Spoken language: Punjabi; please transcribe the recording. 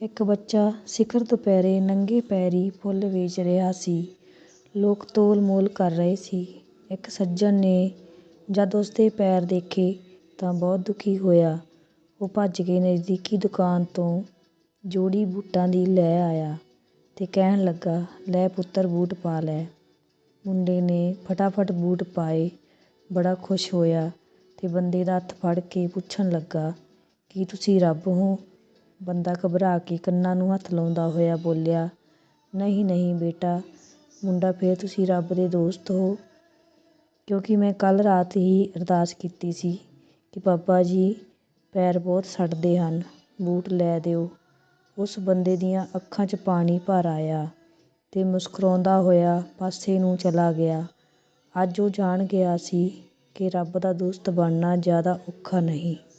ਇੱਕ ਬੱਚਾ ਸਿਖਰ ਦੁਪਹਿਰੇ ਨੰਗੇ ਪੈਰੀਂ ਫੁੱਲ ਵੇਚ ਰਿਹਾ ਸੀ। ਲੋਕ ਤੋਲ ਮੋਲ ਕਰ ਰਹੇ ਸੀ। ਇੱਕ ਸੱਜਣ ਨੇ ਜਦ ਉਸਦੇ ਪੈਰ ਦੇਖੇ ਤਾਂ ਬਹੁਤ ਦੁਖੀ ਹੋਇਆ। ਉਹ ਭੱਜ ਕੇ ਨਜ਼ਦੀਕੀ ਦੁਕਾਨ ਤੋਂ ਜੋੜੀ ਬੂਟਾਂ ਦੀ ਲੈ ਆਇਆ ਅਤੇ ਕਹਿਣ ਲੱਗਾ, ਲੈ ਪੁੱਤਰ ਬੂਟ ਪਾ ਲੈ। ਮੁੰਡੇ ਨੇ ਫਟਾਫਟ ਬੂਟ ਪਾਏ, ਬੜਾ ਖ਼ੁਸ਼ ਹੋਇਆ ਅਤੇ ਬੰਦੇ ਦਾ ਹੱਥ ਫੜ ਕੇ ਪੁੱਛਣ ਲੱਗਾ, ਕੀ ਤੁਸੀਂ ਰੱਬ ਹੋ? ਬੰਦਾ ਘਬਰਾ ਕੇ ਕੰਨਾਂ ਨੂੰ ਹੱਥ ਲਾਉਂਦਾ ਹੋਇਆ ਬੋਲਿਆ, ਨਹੀਂ ਨਹੀਂ ਬੇਟਾ। ਮੁੰਡਾ ਫਿਰ ਤੁਸੀਂ ਰੱਬ ਦੇ ਦੋਸਤ ਹੋ? ਕਿਉਂਕਿ ਮੈਂ ਕੱਲ੍ਹ ਰਾਤ ਹੀ ਅਰਦਾਸ ਕੀਤੀ ਸੀ ਕਿ ਬਾਬਾ ਜੀ, ਪੈਰ ਬਹੁਤ ਸੜਦੇ ਹਨ, ਬੂਟ ਲੈ ਦਿਓ। ਉਸ ਬੰਦੇ ਦੀਆਂ ਅੱਖਾਂ 'ਚ ਪਾਣੀ ਭਰ ਆਇਆ ਅਤੇ ਮੁਸਕਰਾਉਂਦਾ ਹੋਇਆ ਪਾਸੇ ਨੂੰ ਚਲਾ ਗਿਆ। ਅੱਜ ਉਹ ਜਾਣ ਗਿਆ ਸੀ ਕਿ ਰੱਬ ਦਾ ਦੋਸਤ ਬਣਨਾ ਜ਼ਿਆਦਾ ਔਖਾ ਨਹੀਂ।